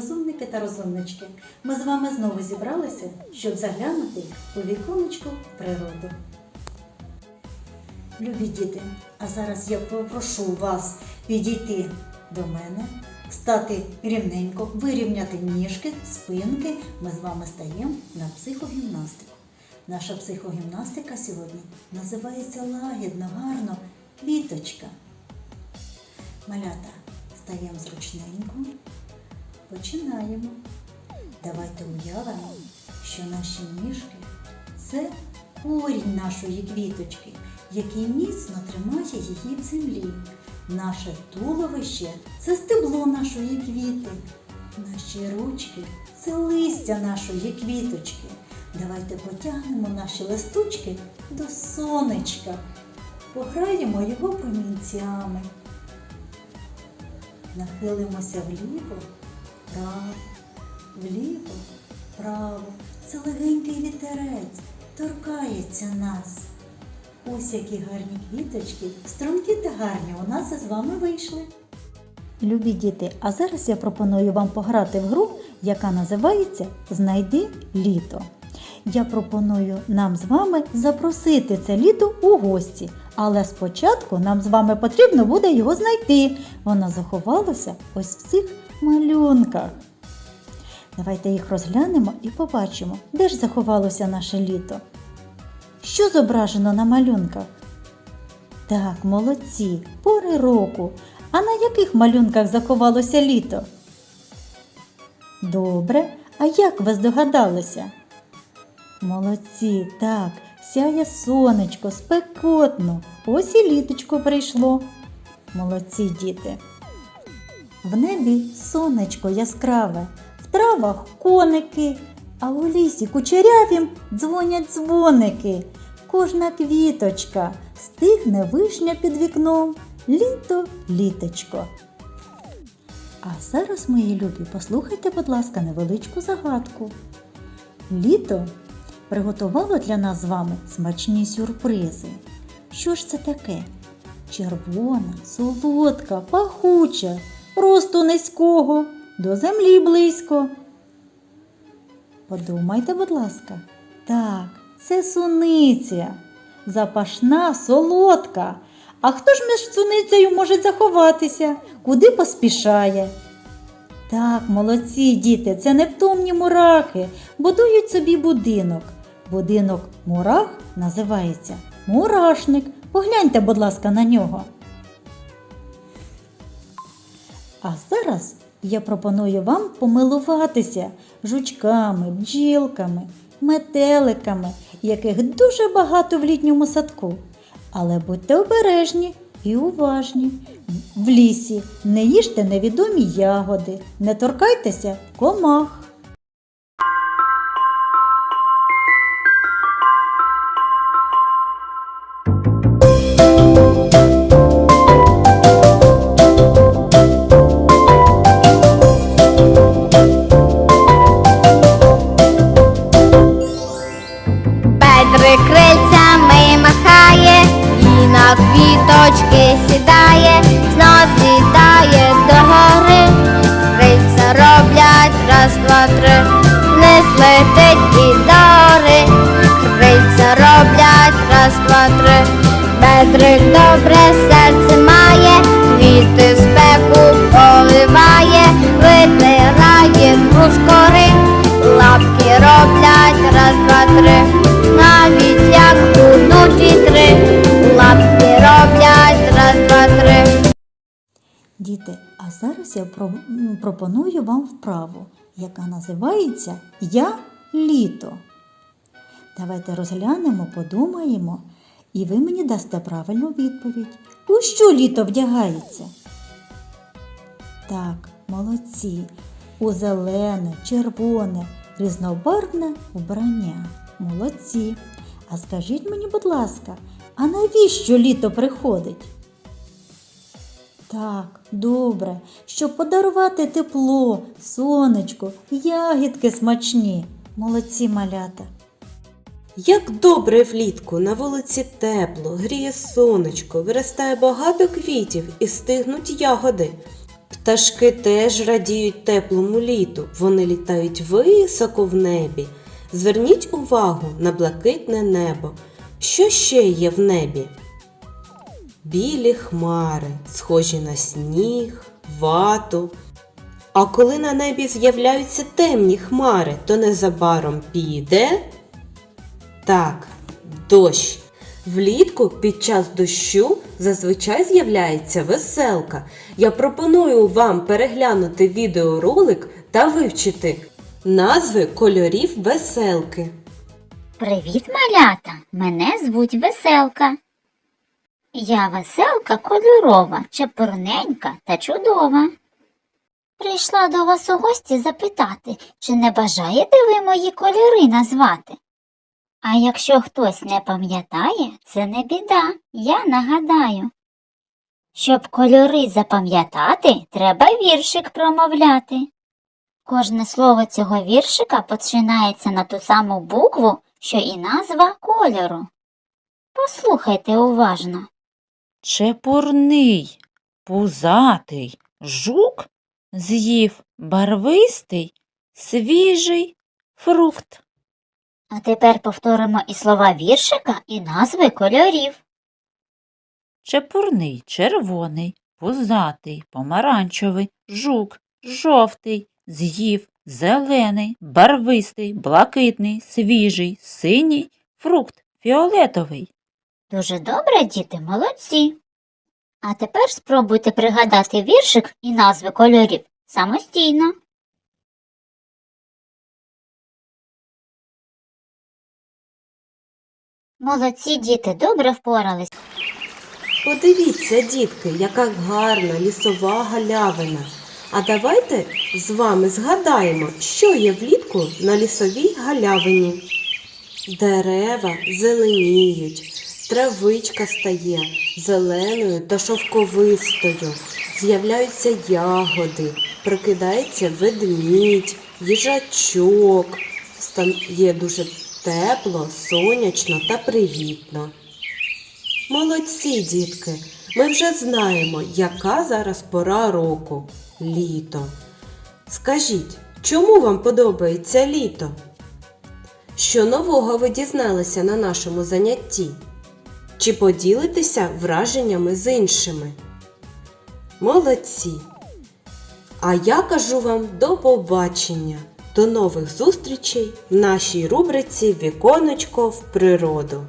розумники та розумнички. Ми з вами знову зібралися, щоб заглянути у віконечко в природу. Любі діти, а зараз я попрошу вас підійти до мене, стати рівненько, вирівняти ніжки, спинки. Ми з вами стаємо на психогімнастику. Наша психогімнастика сьогодні називається лагідно, гарно, квіточка. Малята, стаємо зручненько, починаємо. Давайте уявимо, що наші ніжки це корінь нашої квіточки, який міцно тримає її в землі. Наше туловище це стебло нашої квіти. Наші ручки це листя нашої квіточки. Давайте потягнемо наші листочки до сонечка, пограємо його промінцями. Нахилимося вліво, вправо, вліво, вправо. Це легенький вітерець, торкається нас. Ось які гарні квіточки, струнки та гарні у нас із вами вийшли. Любі діти, а зараз я пропоную вам пограти в гру, яка називається Знайди літо. Я пропоную нам з вами запросити це літо у гості, але спочатку нам з вами потрібно буде його знайти. Воно заховалося ось в цих малюнках. Давайте їх розглянемо і побачимо, де ж заховалося наше літо. Що зображено на малюнках? Так, молодці, пори року. А на яких малюнках заховалося літо? Добре, а як ви здогадалися? Молодці, так, сяє сонечко, спекотно. Ось і літочко прийшло. Молодці діти. В небі сонечко яскраве, в травах коники, а у лісі кучерявім дзвонять дзвоники. Кожна квіточка стигне вишня під вікном. Літо, літочко. А зараз, мої любі, послухайте, будь ласка, невеличку загадку. Літо приготувало для нас з вами смачні сюрпризи. Що ж це таке? Червона, солодка, пахуча, росту низького, до землі близько. Подумайте, будь ласка, так, це суниця, запашна, солодка. А хто ж між суницею може заховатися? Куди поспішає? Так, молодці діти, це невтомні мурахи, будують собі будинок. Будинок мурах називається мурашник. Погляньте, будь ласка, на нього. А зараз я пропоную вам помилуватися жучками, бджілками, метеликами, яких дуже багато в літньому садку. Але будьте обережні і уважні. В лісі не їжте невідомі ягоди, не торкайтеся комах. На квіточки сідає, знов літає до гори. Крильця роблять раз, два, три, не злетить і дори. Крильця роблять раз, два, три. Петрик добре серце має, квіти Діти, а зараз я пропоную вам вправу, яка називається Я літо. Давайте розглянемо, подумаємо, і ви мені дасте правильну відповідь. У що літо вдягається? Так, молодці. У зелене, червоне, різнобарвне вбрання. Молодці. А скажіть мені, будь ласка, а навіщо літо приходить? Так, добре, щоб подарувати тепло, сонечко, ягідки смачні. Молодці малята. Як добре влітку, на вулиці тепло, гріє сонечко, виростає багато квітів і стигнуть ягоди. Пташки теж радіють теплому літу. Вони літають високо в небі. Зверніть увагу на блакитне небо. Що ще є в небі? Білі хмари, схожі на сніг, вату. А коли на небі з'являються темні хмари, то незабаром піде. Так, дощ. Влітку під час дощу зазвичай з'являється веселка. Я пропоную вам переглянути відеоролик та вивчити назви кольорів веселки. Привіт, малята! Мене звуть Веселка. Я веселка кольорова, чепурненька та чудова. Прийшла до вас у гості запитати, чи не бажаєте ви мої кольори назвати? А якщо хтось не пам'ятає, це не біда, я нагадаю. Щоб кольори запам'ятати, треба віршик промовляти. Кожне слово цього віршика починається на ту саму букву, що і назва кольору. Послухайте уважно. Чепурний, пузатий, жук з'їв барвистий, свіжий фрукт. А тепер повторимо і слова віршика, і назви кольорів. Чепурний, червоний, пузатий, помаранчевий, жук, жовтий, з'їв, зелений, барвистий, блакитний, свіжий, синій, фрукт, фіолетовий. Дуже добре, діти, молодці. А тепер спробуйте пригадати віршик і назви кольорів самостійно. Молодці діти, добре впорались. Подивіться, дітки, яка гарна лісова галявина. А давайте з вами згадаємо, що є влітку на лісовій галявині. Дерева зеленіють, травичка стає зеленою та шовковистою, з'являються ягоди, прокидається ведмідь, їжачок, стає дуже тепло, сонячно та привітно. Молодці, дітки, ми вже знаємо, яка зараз пора року літо. Скажіть, чому вам подобається літо? Що нового ви дізналися на нашому занятті? Чи поділитеся враженнями з іншими? Молодці! А я кажу вам до побачення, до нових зустрічей в нашій рубриці Віконечко в природу.